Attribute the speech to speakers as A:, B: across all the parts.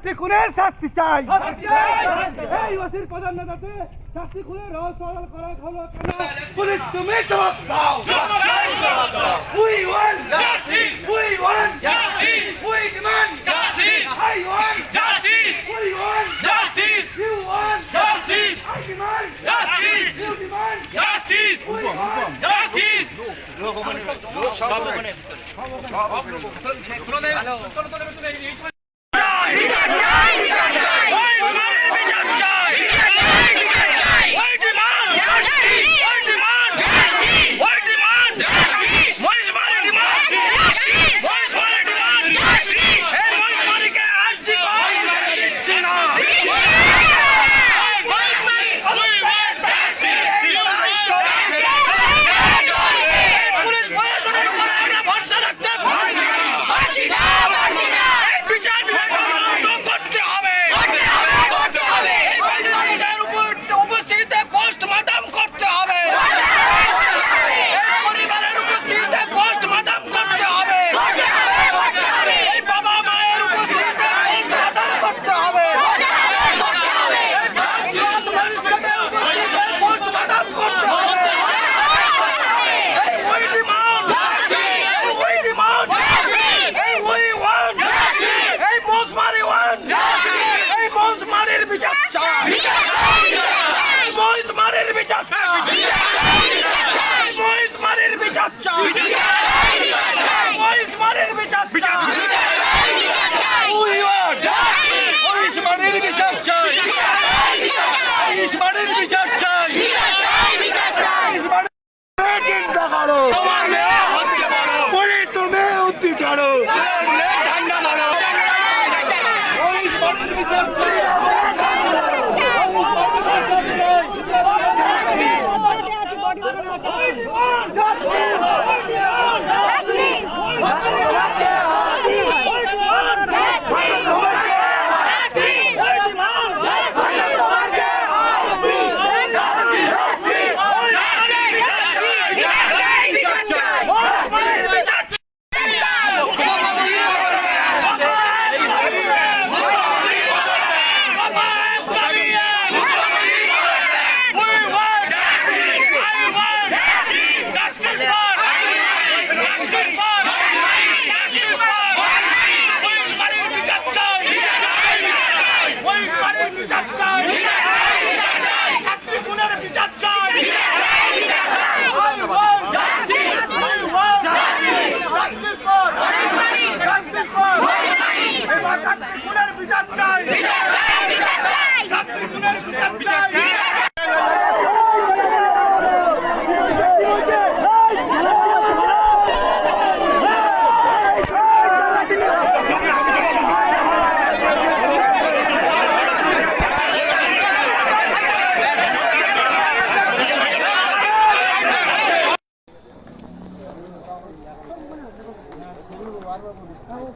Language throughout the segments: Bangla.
A: ছাত্রী খুনের শাস্তি চাই এই ওসির প্রধান নেতাতে ছাত্রী খুনের রহস্য করা হলো কেন পুলিশ তুমি জবাব দাও we want justice we want justice we demand justice I want justice we want justice you want justice I demand justice you demand justice we want justice
B: police বিচার চাই। Hey, Mosmariর বিচার চাই। We want বিচার চাই। Mosmariর বিচার চাই। চিন্তা করো তোমার মেয়ে হচ্ছে বড় পুলিশ তুমি উদ্দি ছাড়ো ঠান্ডা ধরো পুলিশ বড়ির বিচার চাই। বিচার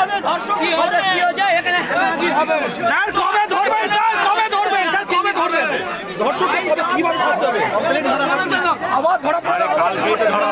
A: হবে ধর্ষণ কি হবে? কি হয়ে
C: এখানে কি হবে?
A: স্যার কবে ধরবেন? স্যার কবে ধরবেন? স্যার কবে ধরবেন? ধর্ষণ কীভাবে ধরতে হবে?
C: আবার ধরা পড়ে কালকে ধরা